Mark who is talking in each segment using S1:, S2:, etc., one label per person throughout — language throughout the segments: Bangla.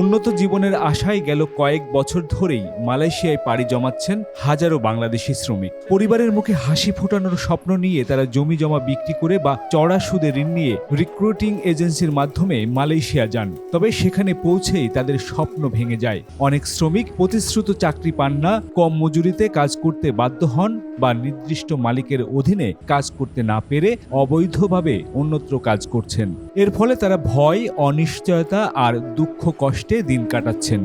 S1: উন্নত জীবনের আশায় গেল কয়েক বছর ধরেই মালয়েশিয়ায় পাড়ি জমাচ্ছেন হাজারো বাংলাদেশি শ্রমিক। পরিবারের মুখে হাসি ফোটানোর স্বপ্ন নিয়ে তারা জমি জমা বিক্রি করে বা চড়া সুদে ঋণ নিয়ে রিক্রুটিং এজেন্সির মাধ্যমে মালয়েশিয়া যান। তবে সেখানে পৌঁছেই তাদের স্বপ্ন ভেঙে যায়। অনেক শ্রমিক প্রতিশ্রুত চাকরি পান না, কম মজুরিতে কাজ করতে বাধ্য হন বা নির্দিষ্ট মালিকের অধীনে কাজ করতে না পেরে অবৈধভাবে অন্যত্র কাজ করছেন। এর ফলে তারা ভয়, অনিশ্চয়তা আর দুঃখ কষ্টে দিন কাটাচ্ছেন।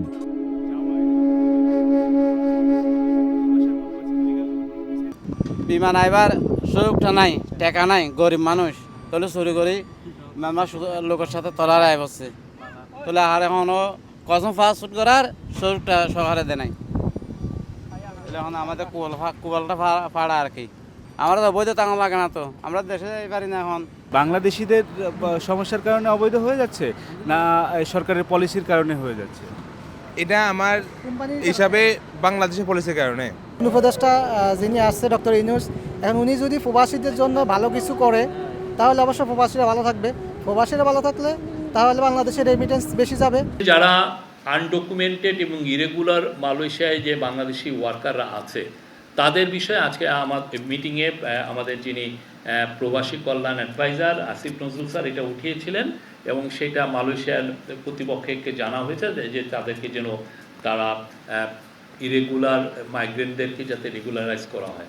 S2: বিমান আইবার সুযোগটা নাই, টাকা নাই, গরিব মানুষ। তাহলে চুরি করি আমার লোকের সাথে তলার আয় বসছে। তাহলে আর এখনও কসম ফাস্ট ফুড করার সুযোগটা সরকারে দেয় নাই। তাহলে এখন আমাদের কুয়াল কুয়ালটা ফাড়া আর কি। আমরা তো বৈধ টাকা লাগে না তো, আমরা দেশে পারি না এখন।
S1: বাংলাদেশিদের সমস্যার কারণে অবৈধ হয়ে যাচ্ছে না সরকারের পলিসির কারণে হয়ে যাচ্ছে?
S3: এটা আমার হিসাবে বাংলাদেশের পলিসির কারণে।
S4: উপদেষ্টা যিনি আসছে ডক্টর ইনুস এখন উনি যদি প্রবাসীদের জন্য ভালো কিছু করে তাহলে অবশ্য প্রবাসীরা ভালো থাকবে। প্রবাসীরা ভালো থাকলে তাহলে বাংলাদেশের রেমিটেন্স বেশি যাবে।
S5: যারা আনডকুমেন্টেড এবং ইরেগুলার মালয়েশিয়ায় যে বাংলাদেশি ওয়ার্কাররা আছে তাদের বিষয়ে আজকে আমার মিটিংয়ে আমাদের যিনি প্রবাসী কল্যাণ অ্যাডভাইজার আসিফ নজরুল স্যার এটা উঠিয়েছিলেন এবং সেটা মালয়েশিয়ার কর্তৃপক্ষকে জানা হয়েছে যে- যে তাদেরকে যেন তারা ইরেগুলার মাইগ্রেন্টদেরকে যাতে রেগুলারাইজ করা হয়।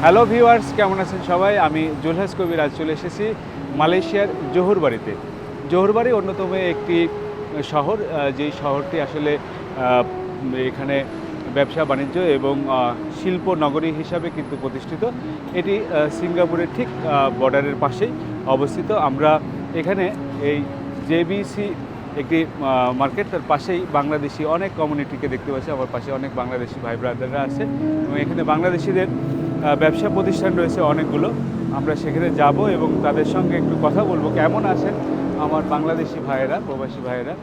S1: হ্যালো ভিউয়ার্স কেমন আছেন সবাই? আমি জুলহাস কবির আজ চলে এসেছি মালয়েশিয়ার জোহরবাড়িতে। জোহরবাড়ি অন্যতম একটি শহর যেই শহরটি আসলে এখানে ব্যবসা, বাণিজ্য এবং শিল্প নগরী হিসাবে কিন্তু প্রতিষ্ঠিত। এটি সিঙ্গাপুরের ঠিক বর্ডারের পাশেই অবস্থিত। আমরা এখানে এই জেবিসি একটি মার্কেট, তার পাশেই বাংলাদেশি অনেক কমিউনিটিকে দেখতে পাচ্ছি। আমার পাশে অনেক বাংলাদেশি ভাই ব্রাদাররা আছে এবং এখানে বাংলাদেশিদের ব্যবসা প্রতিষ্ঠান রয়েছে অনেকগুলো। আমরা সেখানে যাব এবং তাদের সঙ্গে একটু কথা বলব। কেমন আছেন? আমার বাংলাদেশি ভাইয়েরা প্রবাসী ভাইয়েরা।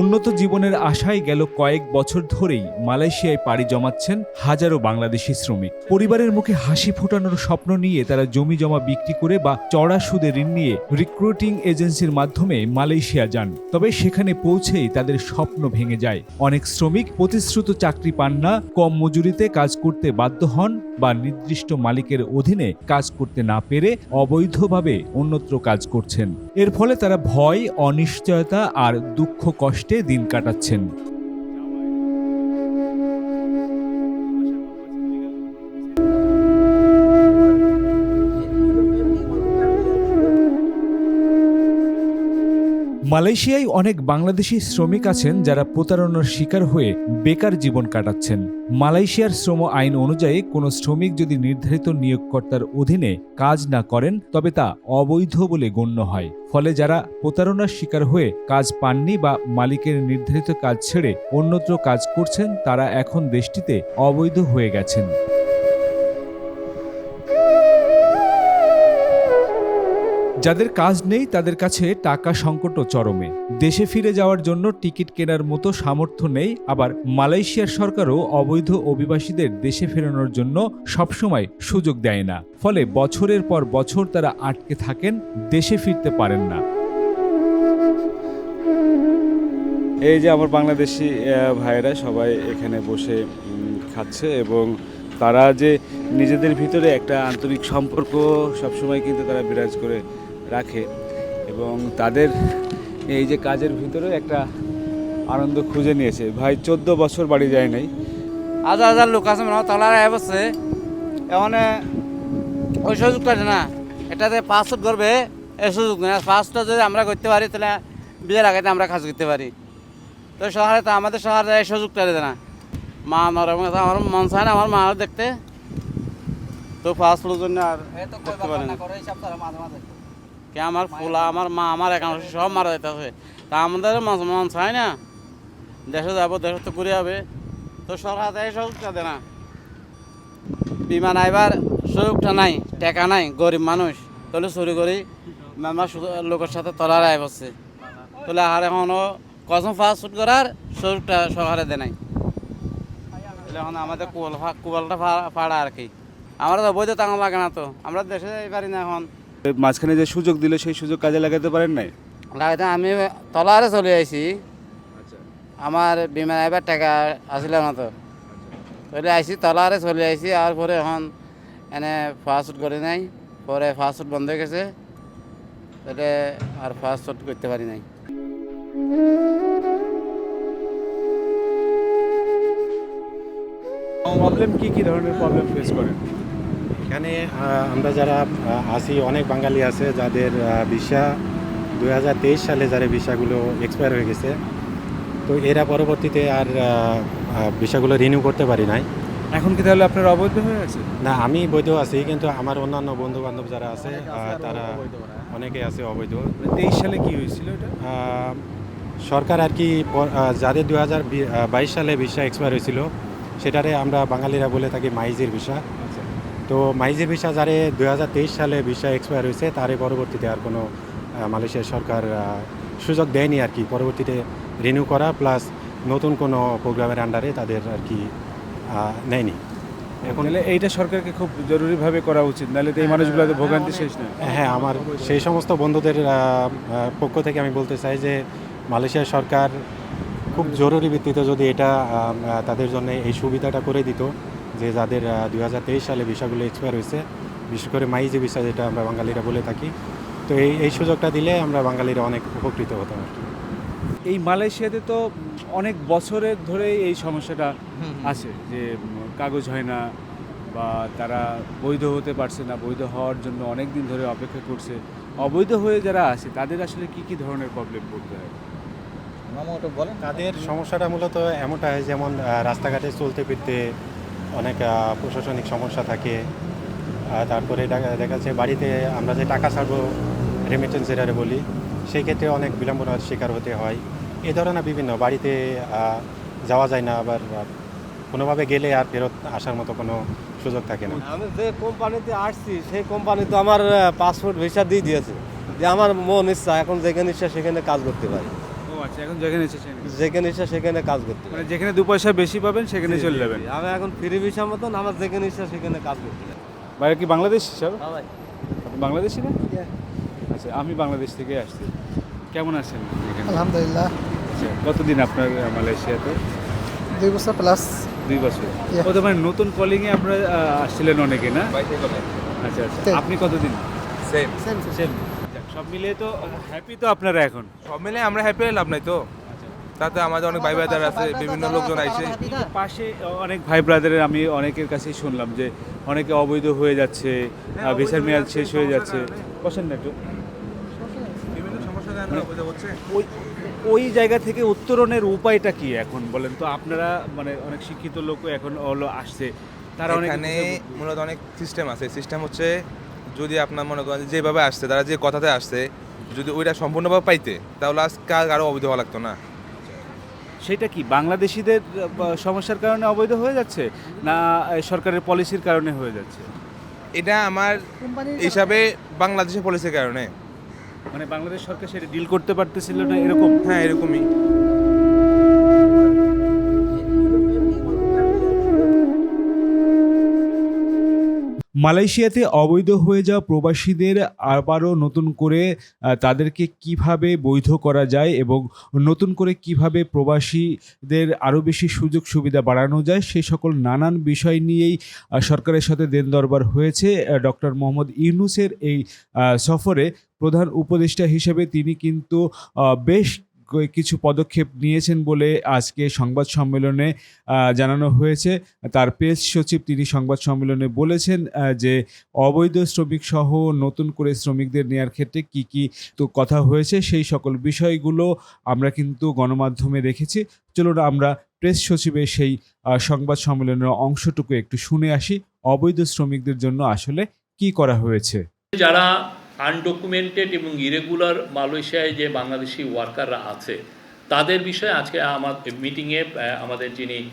S1: উন্নত জীবনের আশায় গেল কয়েক বছর ধরেই মালয়েশিয়ায় পাড়ি জমাচ্ছেন হাজারো বাংলাদেশি শ্রমিক। পরিবারের মুখে হাসি ফোটানোর স্বপ্ন নিয়ে তারা জমি জমা বিক্রি করে বা চড়া সুদে ঋণ নিয়ে রিক্রুটিং এজেন্সির মাধ্যমে মালয়েশিয়া যান। তবে সেখানে পৌঁছেই তাদের স্বপ্ন ভেঙে যায়। অনেক শ্রমিক প্রতিশ্রুত চাকরি পান না, কম মজুরিতে কাজ করতে বাধ্য হন বা নির্দিষ্ট মালিকের অধীনে কাজ করতে না পেরে অবৈধভাবে অন্যত্র কাজ করছেন। এর ফলে তারা ভয়, অনিশ্চয়তা আর দুঃখ কষ্টে দিন কাটাচ্ছেন। মালয়েশিয়ায় অনেক বাংলাদেশি শ্রমিক আছেন যারা প্রতারণার শিকার হয়ে বেকার জীবন কাটাচ্ছেন। মালয়েশিয়ার শ্রম আইন অনুযায়ী কোনো শ্রমিক যদি নির্ধারিত নিয়োগকর্তার অধীনে কাজ না করেন তবে তা অবৈধ বলে গণ্য হয়। ফলে যারা প্রতারণার শিকার হয়ে কাজ পাননি বা মালিকের নির্ধারিত কাজ ছেড়ে অন্যত্র কাজ করছেন তারা এখন দেশটিতে অবৈধ হয়ে গেছেন। যাদের কাজ নেই, তাদের কাছে টাকা সংকটও চরমে। দেশে ফিরে যাওয়ার জন্য টিকিট কেনার মতো সামর্থ্য নেই, আবার মালয়েশিয়ার সরকারও অবৈধ অভিবাসীদের দেশে ফেরানোর জন্য সবসময় সুযোগ দেয় না। ফলে বছরের পর বছর তারা আটকে থাকেন, দেশে ফিরতে পারেন না। এই যে আমার বাংলাদেশি ভাইয়েরা সবাই এখানে বসে খাচ্ছে এবং তারা যে নিজেদের ভিতরে একটা আন্তরিক সম্পর্ক সবসময় কিন্তু তারা বিরাজ করে রাখে এবং তাদের এই যে কাজের ভিতরে একটা আনন্দ খুঁজে নিয়েছে। ভাই চোদ্দ বছর বাড়ি যায় নাই।
S2: হাজার হাজার লোক আছে মনে হয় তলার আয় বসছে। এখানে ওই সুযোগটা না? এটাতে পাঁচ ফুট করবে এই সুযোগ নেই। পাঁচটা যদি আমরা করতে পারি তাহলে বিয়ের আগে আমরা কাজ করতে পারি। তো শহরে তো আমাদের শহরে এই সুযোগটা দেয় না? মা আমার আমার মন চায় না আমার মা দেখতে। তো পাঁচ ফুটের জন্য আর করতে পারি না কে আমার ফুলা, আমার মা, আমার একাংশ সব মারা যেতেছে তা আমাদের মন চায় না। দেশে যাব, দেশে তো ঘুরে যাবে তো সরকার এই সুযোগটা দেয় না। বিমান আইবার সুযোগটা নাই, টাকা নাই, গরিব মানুষ। তাহলে চুরি করি আমার লোকের সাথে তলার আয় বসছে। তাহলে আর এখনও কসম ফাস্ট ফুড করার সুযোগটা সরকারে দেয় নাই। এখন আমাদের কুয়াল কুয়ালটা ফাড়া আর কি। আমরা তো বৈধ টাকা লাগে না তো। আমরা দেশে পারি না এখন।
S6: মাঝখানে যে সুযোগ দিল সেই সুযোগ কাজে লাগাতে পারেন নাই?
S2: লাগাইতে আমি তলারে চলে আইছি। আমার বিমান এবার টাকা আসলে না তো। তাহলে আইসি তলারে চলে আইসি আর পরে এখন এনে ফাস্ট করে নাই। পরে ফাস্ট ফুড বন্ধ হয়ে গেছে। তাহলে আর ফাস্ট করতে পারি নাই।
S6: প্রবলেম কি কি ধরনের প্রবলেম ফেস করেন?
S7: এখানে আমরা যারা আছি অনেক বাঙালি আছে যাদের ভিসা দুই হাজার তেইশ সালে যারা ভিসাগুলো এক্সপায়ার হয়ে গেছে। তো এরা পরবর্তীতে আর ভিসাগুলো রিনিউ করতে পারি নাই।
S6: এখন কি তাহলে আপনার অবৈধ হয়ে আছে
S7: না আমি বৈধ আছি কিন্তু আমার অন্যান্য বন্ধু বান্ধব যারা আছে তারা অনেকে আছে অবৈধ।
S6: তেইশ সালে কি হয়েছিল এটা?
S7: সরকার আর কি যাদের দু হাজার বাইশ সালে ভিসা এক্সপায়ার হয়েছিল সেটারে আমরা বাঙালিরা বলে থাকি মাইজির ভিসা। তো মাইজের ভিসা যারে দু হাজার তেইশ সালে ভিসা এক্সপায়ার হয়েছে তারে পরবর্তীতে আর কোনো আহ, মালয়েশিয়ার সরকার সুযোগ দেয়নি আর কি। পরবর্তীতে রিনিউ করা প্লাস নতুন কোনো প্রোগ্রামের আন্ডারে তাদের আর কি নেয়নি।
S6: এখন তাহলে এইটা সরকারকে খুব জরুরিভাবে করা উচিত নাহলে তো এই মানুষগুলো তো ভোগান্তি শেষ নেই।
S7: হ্যাঁ আমার সেই সমস্ত বন্ধুদের পক্ষ থেকে আমি বলতে চাই যে মালয়েশিয়ার সরকার খুব জরুরি ভিত্তিতে যদি এটা তাদের জন্য এই সুবিধাটা করে দিত যে যাদের দুই হাজার তেইশ সালে ভিসাগুলো এক্সপায়ার হয়েছে বিশেষ করে মাইজি ভিসা যেটা আমরা বাঙালিরা বলে থাকি তো এই এই সুযোগটা দিলে আমরা বাঙালিরা অনেক উপকৃত হতাম আর কি।
S6: এই মালয়েশিয়াতে তো অনেক বছরের ধরে এই সমস্যাটা আছে যে কাগজ হয় না বা তারা বৈধ হতে পারছে না বৈধ হওয়ার জন্য অনেক দিন ধরে অপেক্ষা করছে। অবৈধ হয়ে যারা আছে তাদের আসলে কি কি ধরনের প্রবলেম পড়তে হয়?
S7: তাদের সমস্যাটা মূলত এমনটা হয় যেমন রাস্তাঘাটে চলতে ফিরতে অনেক প্রশাসনিক সমস্যা থাকে। তারপরে দেখা যাচ্ছে বাড়িতে আমরা যে টাকা ছাড়বো রেমিটেন্স এরারে বলি, সেই ক্ষেত্রে অনেক বিড়ম্বনার শিকার হতে হয়। এ ধরনের বিভিন্ন বাড়িতে যাওয়া যায় না আবার কোনোভাবে গেলে আর ফেরত আসার মতো কোনো সুযোগ থাকে না।
S8: আমি যে কোম্পানিতে আসছি, সেই কোম্পানি তো আমার পাসপোর্ট ভিসা দিয়ে দিয়েছে। যে আমার মন ইচ্ছা, এখন যেখানে ইচ্ছা সেখানে কাজ করতে পারি।
S6: ও আচ্ছা এখন যেখানে এসেছেন
S8: যেখানে ইচ্ছা সেখানে কাজ করতে
S6: মানে যেখানে দু পয়সা বেশি পাবেন সেখানে চলে যাবেন।
S8: আমি এখন ফ্রি ভিসা মতন আমার যেখানে ইচ্ছা সেখানে কাজ করতে
S6: বাইরে কি বাংলাদেশ স্যার আপনি বাংলাদেশি না? আচ্ছা আমি বাংলাদেশ থেকে আসছি। কেমন আছেন এখানে?
S4: আলহামদুলিল্লাহ।
S6: আচ্ছা কতদিন আপনার মালয়েশিয়াতে?
S4: দুই বছর প্লাস
S6: দুই বছর. ও তো মানে নতুন কলিংয়ে আপনারা আসছিলেন অনেকে না? আচ্ছা আচ্ছা. আপনি কতদিন?
S3: সেম
S6: সেম সব মিলিয়ে তো হ্যাপি তো আপনারা এখন?
S3: সব মিলে আমরা হ্যাপি লাভ নাই তো। তাতে আমাদের অনেক ভাই ভাইদার আছে বিভিন্ন লোকজন আইছে।
S6: পাশে অনেক ভাই ব্রাদারের আমি অনেকের কাছেই শুনলাম যে অনেকে অবৈধ হয়ে যাচ্ছে
S3: হ্যাঁ,
S6: ভিসার
S3: অবৈধ
S6: মেয়াদ শেষ হয়ে যাচ্ছে। বসেন না একটু।
S3: বিভিন্ন সমস্যা হচ্ছে।
S6: ওই ওই জায়গা থেকে উত্তরণের উপায়টা কি এখন বলেন তো? আপনারা মানে অনেক শিক্ষিত লোক এখন হলো আসছে। তারা অনেক
S3: মূলত অনেক সিস্টেম আছে। সিস্টেম হচ্ছে যদি আপনার মনে করেন যেভাবে আসছে তারা যে কথাতে আসছে যদি ওইটা সম্পূর্ণভাবে পাইতে তাহলে আজকে আরও অবৈধ হওয়া লাগতো না।
S6: সেটা কি বাংলাদেশিদের সমস্যার কারণে অবৈধ হয়ে যাচ্ছে? না সরকারের পলিসির কারণে হয়ে যাচ্ছে?
S3: এটা আমার হিসাবে বাংলাদেশের পলিসির কারণে।
S6: মানে বাংলাদেশ সরকার সেটা ডিল করতে পারতেছিল না এরকম?
S3: হ্যাঁ এরকমই।
S6: মালয়েশিয়াতে অবৈধ হয়ে যাওয়া প্রবাসীদের আবারও নতুন করে তাদেরকে কীভাবে বৈধ করা যায় এবং নতুন করে কীভাবে প্রবাসীদের আরও বেশি সুযোগ সুবিধা বাড়ানো যায়, সে সকল নানান বিষয় নিয়েই সরকারের সাথে দেন দরবার হয়েছে ডক্টর মোহাম্মদ ইউনুসের এই সফরে প্রধান উপদেষ্টা হিসেবে তিনি কিন্তু বেশ কিছু পদক্ষেপ নিয়েছেন বলে আজকে সংবাদ সম্মেলনে জানানো হয়েছে। তার প্রেস সচিব তিনি সংবাদ সম্মেলনে বলেছেন যে অবৈধ শ্রমিক সহ নতুন করে শ্রমিকদের নেয়ার ক্ষেত্রে কি কি তো কথা হয়েছে, সেই সকল বিষয়গুলো আমরা কিন্তু গণমাধ্যমে রেখেছি চলুন আমরা প্রেস সচিবের সেই সংবাদ সম্মেলনের অংশটুকু একটু শুনে আসি। অবৈধ শ্রমিকদের জন্য আসলে কি করা হয়েছে?
S5: যারা আনডকুমেন্টেড এবং ইরেগুলার মালয়েশিয়ায় যে বাংলাদেশি ওয়ার্কাররা আছে, তাদের বিষয়ে আজকে আমার মিটিংয়ে আমাদের যিনি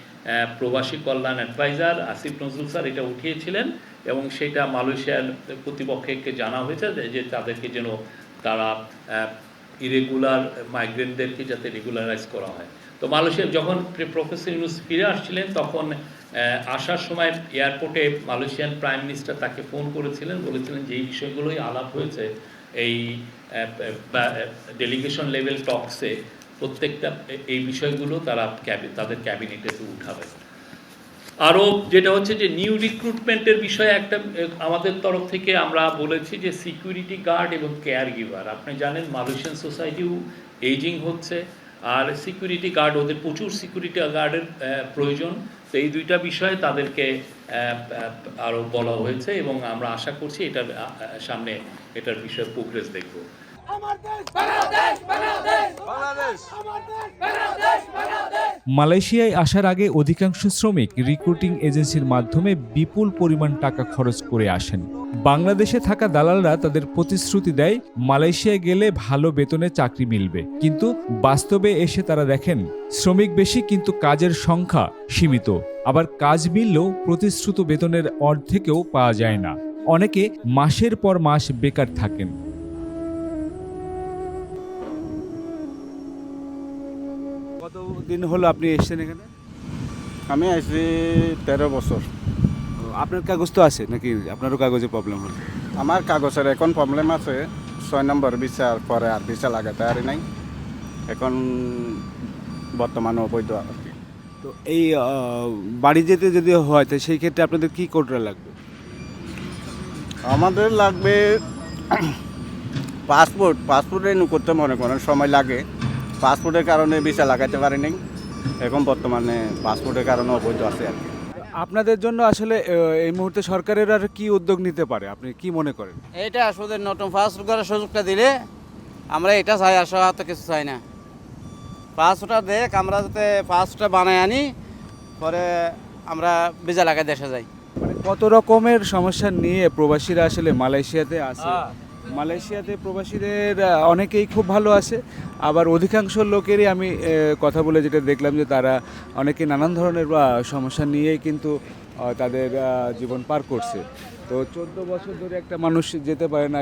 S5: প্রবাসী কল্যাণ অ্যাডভাইজার আসিফ নজরুল স্যার এটা উঠিয়েছিলেন এবং সেটা মালয়েশিয়ার কর্তৃপক্ষকে জানা হয়েছে যে- তাদেরকে যেন তারা ইরেগুলার মাইগ্রেন্টদেরকে যাতে রেগুলারাইজ করা হয়। তো মালয়েশিয়া যখন প্রফেসর ইউনুস ফিরে আসছিলেন, তখন আসার সময় এয়ারপোর্টে মালয়েশিয়ান প্রাইম মিনিস্টার তাকে ফোন করেছিলেন, বলেছিলেন যে এই বিষয়গুলোই আলাপ হয়েছে। এই ডেলিগেশন লেভেল টকসে প্রত্যেকটা এই বিষয়গুলো তারা তাদের ক্যাবিনেটে উঠাবে। আরও যেটা হচ্ছে যে নিউ রিক্রুটমেন্টের বিষয়ে একটা আমাদের তরফ থেকে আমরা বলেছি যে সিকিউরিটি গার্ড এবং কেয়ার গিভার আপনি জানেন মালয়েশিয়ান সোসাইটিও এইজিং হচ্ছে, আর সিকিউরিটি গার্ড ওদের প্রচুর সিকিউরিটি গার্ডের প্রয়োজন। তো এই দুইটা বিষয়ে তাদেরকে আরও বলা হয়েছে এবং আমরা আশা করছি এটার সামনে এটার বিষয়ে প্রোগ্রেস দেখব।
S1: মালয়েশিয়ায় আসার আগে অধিকাংশ শ্রমিক রিক্রুটিং এজেন্সির মাধ্যমে বিপুল পরিমাণ টাকা খরচ করে আসেন। বাংলাদেশে থাকা দালালরা তাদের প্রতিশ্রুতি দেয়, মালয়েশিয়ায় গেলে ভালো বেতনে চাকরি মিলবে। কিন্তু বাস্তবে এসে তারা দেখেন, শ্রমিক বেশি কিন্তু কাজের সংখ্যা সীমিত। আবার কাজ মিললেও প্রতিশ্রুত বেতনের অর্ধেকেও পাওয়া যায় না। অনেকে মাসের পর মাস বেকার থাকেন। কতদিন হলো আপনি এসেছেন এখানে?
S9: আমি আইছি তেরো বছর।
S1: আপনার কাগজ তো আছে নাকি? আপনারও কাগজে প্রবলেম হলো?
S9: আমার কাগজের এখন প্রবলেম আছে। ছয় নম্বর বিচার পরে আর বিচার লাগাতে আর নাই। এখন বর্তমানে অবৈধ আর কি।
S1: তো এই বাড়ি যেতে যদি হয় তো সেই ক্ষেত্রে আপনাদের কী কোটা লাগবে?
S9: আমাদের লাগবে পাসপোর্ট। পাসপোর্ট রিনিউ করতে মনে করেন সময় লাগে। পাসপোর্টের কারণে ভিসা লাগাতে পারি নাই এখন বর্তমানে পাসপোর্টের কারণে অবৈধ আছে আর কি।
S1: আপনাদের জন্য আসলে এই মুহূর্তে সরকারের আর কি উদ্যোগ নিতে পারে? আপনি কি মনে করেন?
S2: এটা আসলে নতুন ফাস্ট করার সুযোগটা দিলে আমরা এটা চাই আর সব তো কিছু চাই না। পাঁচটা দেখ আমরা যাতে পাঁচটা বানাই আনি পরে আমরা ভিজা লাগাই দেশে যাই।
S1: মানে কত রকমের সমস্যা নিয়ে প্রবাসীরা আসলে মালয়েশিয়াতে আসে মালয়েশিয়াতে প্রবাসীদের অনেকেই খুব ভালো আছে। আবার অধিকাংশ লোকেরই আমি কথা বলে যেটা দেখলাম যে তারা অনেকে নানান ধরনের সমস্যা নিয়েই কিন্তু তাদের জীবন পার করছে। তো চোদ্দ বছর ধরে একটা মানুষ যেতে পারে না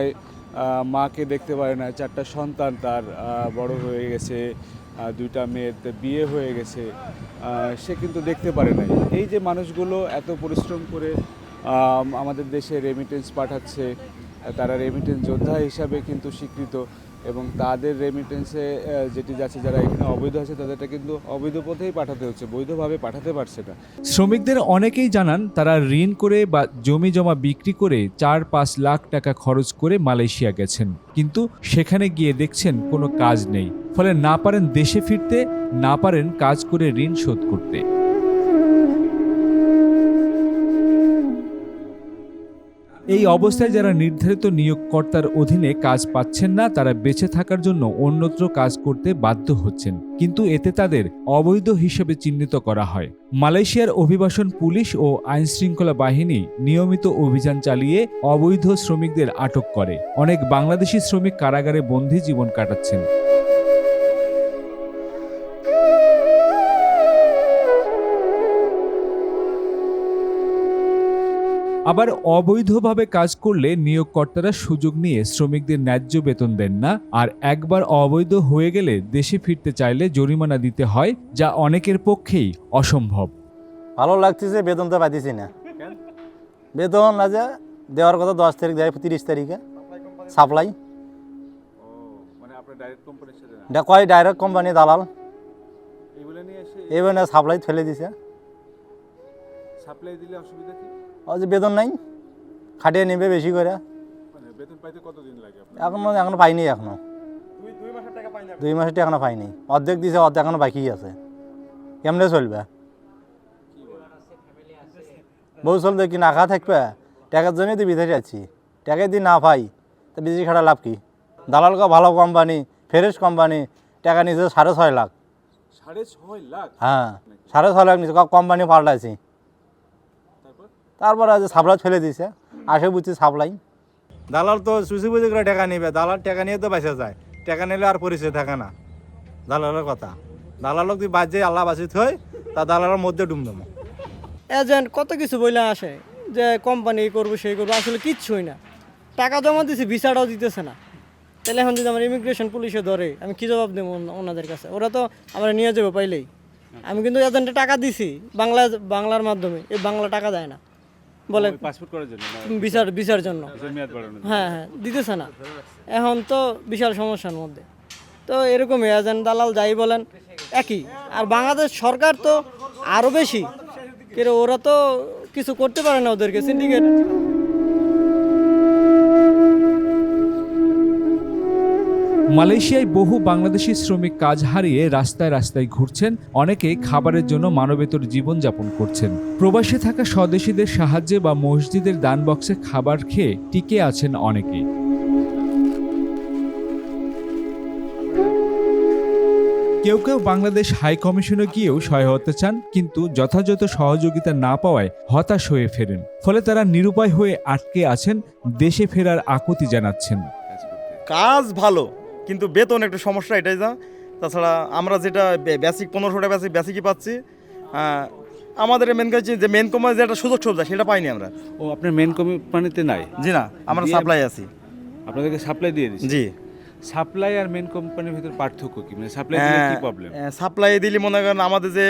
S1: মাকে দেখতে পারে না চারটা সন্তান তার বড় হয়ে গেছে দুইটা মেয়ের বিয়ে হয়ে গেছে সে কিন্তু দেখতে পারে না এই যে মানুষগুলো এত পরিশ্রম করে আমাদের দেশে রেমিটেন্স পাঠাচ্ছে তারা রেমিটেন্স যোদ্ধা হিসাবে কিন্তু স্বীকৃত এবং তাদের রেমিটেন্সে যেটি যাচ্ছে, যারা এখানে অবৈধ আছে, তাদেরটা কিন্তু অবৈধ পথেই পাঠাতে হচ্ছে, বৈধভাবে পাঠাতে পারছে না। শ্রমিকদের অনেকেই জানান, তারা ঋণ করে বা জমি জমা বিক্রি করে চার পাঁচ লাখ টাকা খরচ করে মালয়েশিয়া গেছেন। কিন্তু সেখানে গিয়ে দেখছেন, কোনো কাজ নেই। ফলে না পারেন দেশে ফিরতে, না পারেন কাজ করে ঋণ শোধ করতে। এই অবস্থায় যারা নির্ধারিত নিয়োগকর্তার অধীনে কাজ পাচ্ছেন না, তারা বেঁচে থাকার জন্য অন্যত্র কাজ করতে বাধ্য হচ্ছেন। কিন্তু এতে তাদের অবৈধ হিসেবে চিহ্নিত করা হয়। মালয়েশিয়ার অভিবাসন পুলিশ ও আইনশৃঙ্খলা বাহিনী নিয়মিত অভিযান চালিয়ে অবৈধ শ্রমিকদের আটক করে। অনেক বাংলাদেশি শ্রমিক কারাগারে বন্দী জীবন কাটাচ্ছেন। আবার অবৈধভাবে কাজ করলে নিয়োগকর্তারা সুযোগ নিয়ে শ্রমিকদের ন্যায্য বেতন দেন না। আর একবার অবৈধ হয়ে গেলে দেশে ফিরতে চাইলে জরিমানা দিতে হয় যা অনেকের পক্ষেই অসম্ভব।
S10: ভালো লাগতেছে বেতন তো পাইতেছি না। বেতন না যে দেওয়ার কথা দশ তারিখ দেয় তিরিশ তারিখে। সাপ্লাই।
S1: মানে
S10: এটা কয় ডাইরেক্ট কোম্পানি দালাল? এবার সাপ্লাই ফেলে দিছে।
S1: সাপ্লাই দিলে অসুবিধা কি?
S10: যে বেতন নাই খাটিয়ে নেবে বেশি করে।
S1: মানে
S10: এখনও এখনও পাইনি এখনও। দুই মাসের টাকা এখনও পাইনি। অর্ধেক দিছে অর্ধেক এখনও বাকি আছে। কেমনে চলবে? বউ চলবে কি না খা থাকবে? টাকার জন্যই তো বিদেশে আছি। টাকা দিয়ে না পাই তা বিদেশি খাটা লাভ কি? দালালকে ভালো কোম্পানি ফ্রেশ কোম্পানি টাকা নিয়েছে সাড়ে ছয় লাখ।
S1: সাড়ে ছয় লাখ?
S10: হ্যাঁ সাড়ে ছয় লাখ নিয়েছে কোম্পানি পাল্টাইছি। তারপর আজ সাপ্লাই ফেলে দিছে। আসে বুঝছি সাপ্লাই। দালাল তো সুসি বুঝি করে টাকা নিবে। দালাল টাকা নিয়ে তো বেঁচে যায়। টাকা নিলে আর পরিচয় থাকে না। দালালের কথা। দালালক তুই বাজে আল্লাহ বাঁচিত হয় তা দালালের মধ্যে ডুম দেবো।
S4: এজেন্ট কত কিছু বইলে আসে যে কোম্পানি করব সেই করব আসলে কিচ্ছুই না। টাকা জমা দিছি ভিসাটাও দিতেছে না। তাহলে এখন যদি আমার ইমিগ্রেশন পুলিশে ধরে আমি কি জবাব দেবো ওনাদের কাছে? ওরা তো আমরা নিয়ে যাব পাইলেই। আমি কিন্তু এজেন্টে টাকা দিছি বাংলা বাংলার মাধ্যমে। এই বাংলা টাকা দেয় না। বলে
S6: পাসপোর্ট করার জন্য
S4: বিচার বিচার জন্য। হ্যাঁ হ্যাঁ দিতেছে না। এখন তো বিশাল সমস্যার মধ্যে। তো এরকমই এজেন্ট দালাল যাই বলেন একই। আর বাংলাদেশ সরকার তো আরও বেশি। কিন্তু ওরা তো কিছু করতে পারে না ওদেরকে সিন্ডিকেট
S1: মালয়েশিয়ায় বহু বাংলাদেশি শ্রমিক কাজ হারিয়ে রাস্তায় রাস্তায় ঘুরছেন, অনেকে খাবারের জন্য মানবেতর জীবনযাপন করছেন। প্রবাসে থাকা স্বদেশীদের সাহায্যে বা মসজিদের দান বক্সে খাবার খেয়ে টিকে আছেন অনেকে। কেউ কেউ বাংলাদেশ হাই কমিশনে গিয়েও সহায়তা চান, কিন্তু যথাযথ সহযোগিতা না পাওয়ায় হতাশ হয়ে ফেরেন। ফলে তারা নিরুপায় হয়ে আটকে আছেন, দেশে ফেরার আকুতি জানাচ্ছেন।
S11: কাজ ভালো কিন্তু বেতন একটু সমস্যা এটাই যা। তাছাড়া আমরা যেটা বেসিক পনেরোশো টাকা বেসিক বেসিকই পাচ্ছি। আমাদের মেন কাজ যে মেন কোম্পানি যে একটা সুযোগ সুবিধা সেটা পাইনি আমরা।
S6: ও আপনার মেন কোম্পানিতে নাই?
S11: জি না আমরা সাপ্লাই আছি।
S6: আপনাদেরকে সাপ্লাই দিয়ে দিচ্ছি
S11: জি।
S6: সাপ্লাই আর মেন কোম্পানির ভিতর পার্থক্য কি? মানে সাপ্লাই দিলে কি প্রবলেম
S11: সাপ্লাই দিলে মনে করেন আমাদের যে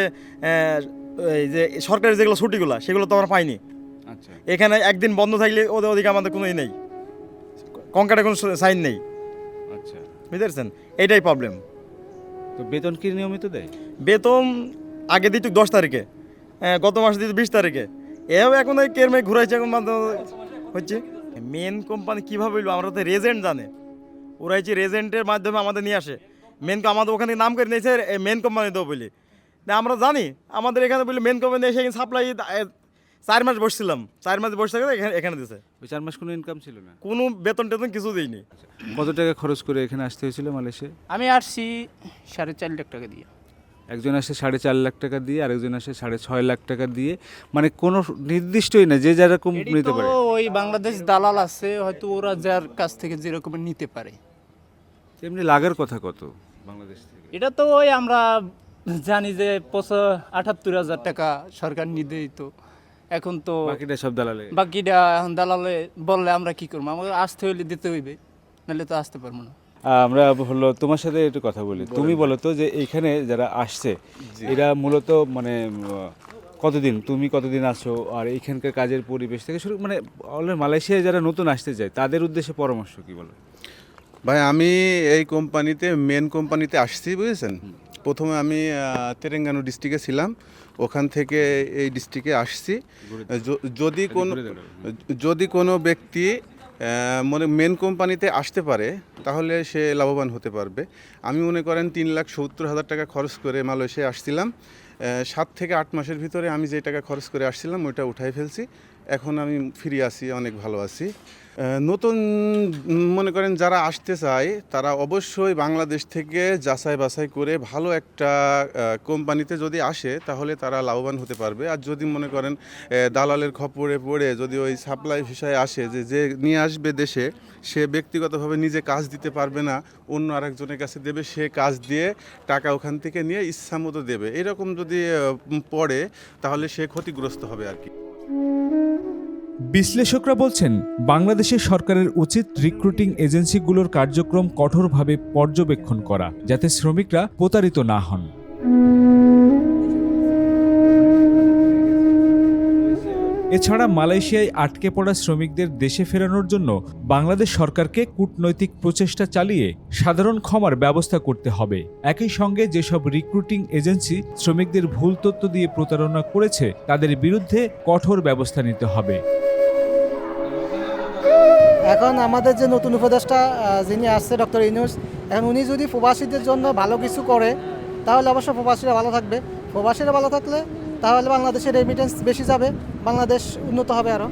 S11: এই যে সরকারি যেগুলো ছুটিগুলো সেগুলো তো আমরা পাইনি।
S6: আচ্ছা।
S11: এখানে একদিন বন্ধ থাকলে ওদের ওদিকে আমাদের কোনো ই নেই। কঙ্কাটে কোনো সাইন নেই। বুঝতে এটাই প্রবলেম
S6: তো বেতন কি নিয়মিত দেয়?
S11: বেতন আগে দিত দশ তারিখে হ্যাঁ, গত মাসে দিত বিশ তারিখে। এভাবে এখন ওই কেরমে ঘুরাইছে এখন হচ্ছে? মেন কোম্পানি কীভাবে হইল? আমরা তো রেজেন্ট জানে। ওরা হচ্ছে রেজেন্টের মাধ্যমে আমাদের নিয়ে আসে। মেন আমাদের ওখানে নাম করে নিয়েছে মেন কোম্পানি দেবো বলি না আমরা জানি আমাদের এখানে বলি মেন কোম্পানি এসে সাপ্লাই চার মাস বসছিলাম। চার মাস বসে থাকে এখানে এখানে দিছে।
S6: ওই চার মাস কোনো ইনকাম ছিল না?
S11: কোনো বেতন টেতন কিছু দিইনি।
S6: কত টাকা খরচ করে এখানে আসতে হয়েছিল মালয়েশিয়া?
S12: আমি আসছি সাড়ে চার লাখ টাকা দিয়ে।
S6: একজন আসে সাড়ে চার লাখ টাকা দিয়ে আরেকজন আসে সাড়ে ছয় লাখ টাকা দিয়ে। মানে কোনো নির্দিষ্টই না যে যেরকম নিতে পারে।
S12: ওই বাংলাদেশ দালাল আছে হয়তো ওরা যার কাছ থেকে যেরকম নিতে পারে।
S6: এমনি লাগার কথা কত বাংলাদেশ থেকে?
S12: এটা তো ওই আমরা জানি যে পঁচা আটাত্তর হাজার টাকা সরকার নিদেই তো এখন তো
S6: বাকিটা সব দালালে
S12: বাকিটা এখন দালালে বললে আমরা কি করব? আমাদের আসতে হইলে দিতে হইবে নাহলে তো আসতে পারব না।
S6: আমরা হলো তোমার সাথে একটু কথা বলি। তুমি বলো তো যে এখানে যারা আসছে এরা মূলত মানে কতদিন? তুমি কতদিন আসছো আর এখানকার কাজের পরিবেশ থেকে শুরু মানে অলরেডি মালয়েশিয়ায় যারা নতুন আসতে যায় তাদের উদ্দেশ্যে পরামর্শ কি বলো?
S13: ভাই আমি এই কোম্পানিতে মেন কোম্পানিতে আসছি বুঝেছেন? প্রথমে আমি তেলেঙ্গানা ডিস্ট্রিক্টে ছিলাম। ওখান থেকে এই ডিস্ট্রিক্টে আসছি। যদি কোনো যদি কোনো ব্যক্তি মনে মেন কোম্পানিতে আসতে পারে তাহলে সে লাভবান হতে পারবে। আমি মনে করেন তিন লাখ সত্তর হাজার টাকা খরচ করে মালয়েশিয়া আসছিলাম। সাত থেকে আট মাসের ভিতরে আমি যে টাকা খরচ করে আসছিলাম ওইটা উঠাই ফেলছি। এখন আমি ফিরে আছি অনেক ভালো আছি। নতুন, মনে করেন যারা আসতে চায়, তারা অবশ্যই বাংলাদেশ থেকে যাচাই বাছাই করে ভালো একটা কোম্পানিতে যদি আসে, তাহলে তারা লাভবান হতে পারবে। আর যদি মনে করেন দালালের খপরে পড়ে, যদি ওই সাপ্লাই ভিসায় আসে, যে যে নিয়ে আসবে দেশে, সে ব্যক্তিগতভাবে নিজে কাজ দিতে পারবে না, অন্য আরেকজনের কাছে দেবে, সে কাজ দিয়ে টাকা ওখান থেকে নিয়ে ইচ্ছা মতো দেবে। এরকম যদি পড়ে, তাহলে সে ক্ষতিগ্রস্ত হবে আর কি।
S1: বিশ্লেষকরা বলছেন, বাংলাদেশের সরকারের উচিত রিক্রুটিং এজেন্সিগুলোর কার্যক্রম কঠোরভাবে পর্যবেক্ষণ করা, যাতে শ্রমিকরা প্রতারিত না হন। এছাড়া মালয়েশিয়ায় আটকে পড়া শ্রমিকদের দেশে ফেরানোর জন্য বাংলাদেশ সরকারকে কূটনৈতিক প্রচেষ্টা চালিয়ে সাধারণ ক্ষমার ব্যবস্থা করতে হবে। একই সঙ্গে যেসব রিক্রুটিং এজেন্সি শ্রমিকদের ভুল তথ্য দিয়ে প্রতারণা করেছে, তাদের বিরুদ্ধে কঠোর ব্যবস্থা নিতে হবে।
S4: এখন আমাদের যে নতুন উপদেষ্টা যিনি আসছে, ডক্টর ইনুস এখন উনি যদি প্রবাসীদের জন্য ভালো কিছু করে, তাহলে অবশ্য প্রবাসীরা ভালো থাকবে। প্রবাসীরা ভালো থাকলে তাহলে বাংলাদেশের রেমিটেন্স বেশি যাবে, বাংলাদেশ উন্নত হবে আরও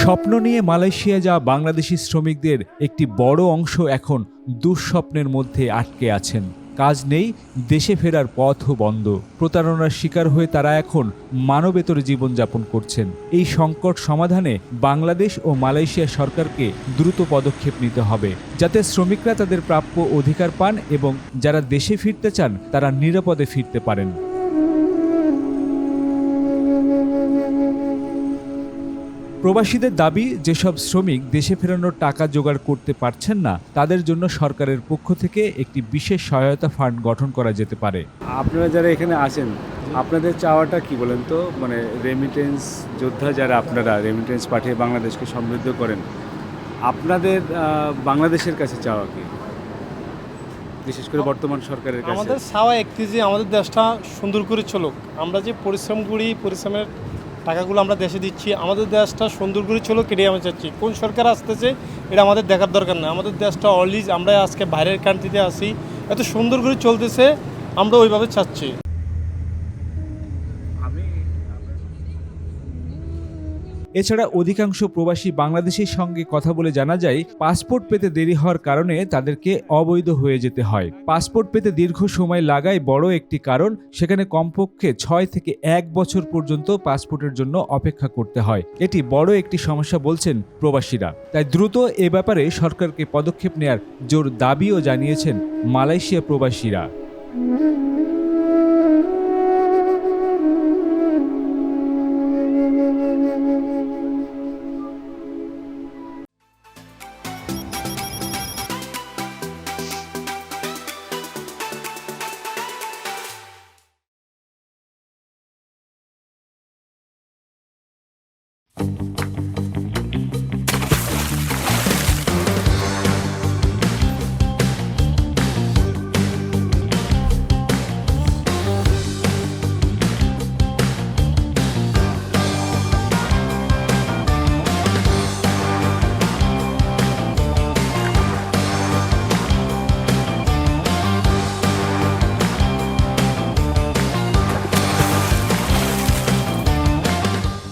S1: স্বপ্ন নিয়ে মালয়েশিয়া যাওয়া বাংলাদেশি শ্রমিকদের একটি বড় অংশ এখন দুঃস্বপ্নের মধ্যে আটকে আছেন। কাজ নেই, দেশে ফেরার পথও বন্ধ। প্রতারণার শিকার হয়ে তারা এখন মানবেতর জীবনযাপন করছেন। এই সংকট সমাধানে বাংলাদেশ ও মালয়েশিয়া সরকারকে দ্রুত পদক্ষেপ নিতে হবে, যাতে শ্রমিকরা তাদের প্রাপ্য অধিকার পান এবং যারা দেশে ফিরতে চান, তারা নিরাপদে ফিরতে পারেন। প্রবাসীদের দাবি যেসব শ্রমিক দেশে ফেরানোর টাকা জোগাড় করতে পারছেন না তাদের জন্য সরকারের পক্ষ থেকে একটি বিশেষ সহায়তা ফান্ড গঠন করা যেতে পারে।
S6: আপনারা যারা এখানে আছেন আপনাদের চাওয়াটা কি বলেন তো? মানে রেমিটেন্স যোদ্ধা যারা আপনারা রেমিটেন্স পাঠিয়ে বাংলাদেশকে সমৃদ্ধ করেন আপনাদের বাংলাদেশের কাছে চাওয়া কি? বিশেষ করে বর্তমান সরকারের কাছে।
S14: আমাদের চাওয়া একটি যে আমাদের দেশটা সুন্দর করে চলুক। আমরা যে পরিশ্রম করি পরিশ্রমের টাকাগুলো আমরা দেশে দিচ্ছি। আমাদের দেশটা সুন্দর করে চলো কেটে আমরা চাচ্ছি। কোন সরকার আসতেছে, এটা আমাদের দেখার দরকার না। আমাদের দেশটা অলরিজ আমরা আজকে বাইরের কান্ট্রিতে আসি এত সুন্দর করে চলতেছে, আমরা ওইভাবে চাচ্ছি।
S1: এছাড়া অধিকাংশ প্রবাসী বাংলাদেশের সঙ্গে কথা বলে জানা যায়, পাসপোর্ট পেতে দেরি হওয়ার কারণে তাদেরকে অবৈধ হয়ে যেতে হয়। পাসপোর্ট পেতে দীর্ঘ সময় লাগায় বড় একটি কারণ, সেখানে কমপক্ষে ছয় থেকে এক বছর পর্যন্ত পাসপোর্টের জন্য অপেক্ষা করতে হয়। এটি বড় একটি সমস্যা বলছেন প্রবাসীরা। তাই দ্রুত এ ব্যাপারে সরকারকে পদক্ষেপ নেয়ার জোর দাবিও জানিয়েছেন মালয়েশিয়া প্রবাসীরা।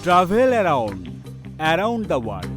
S6: Travel Around. around the world.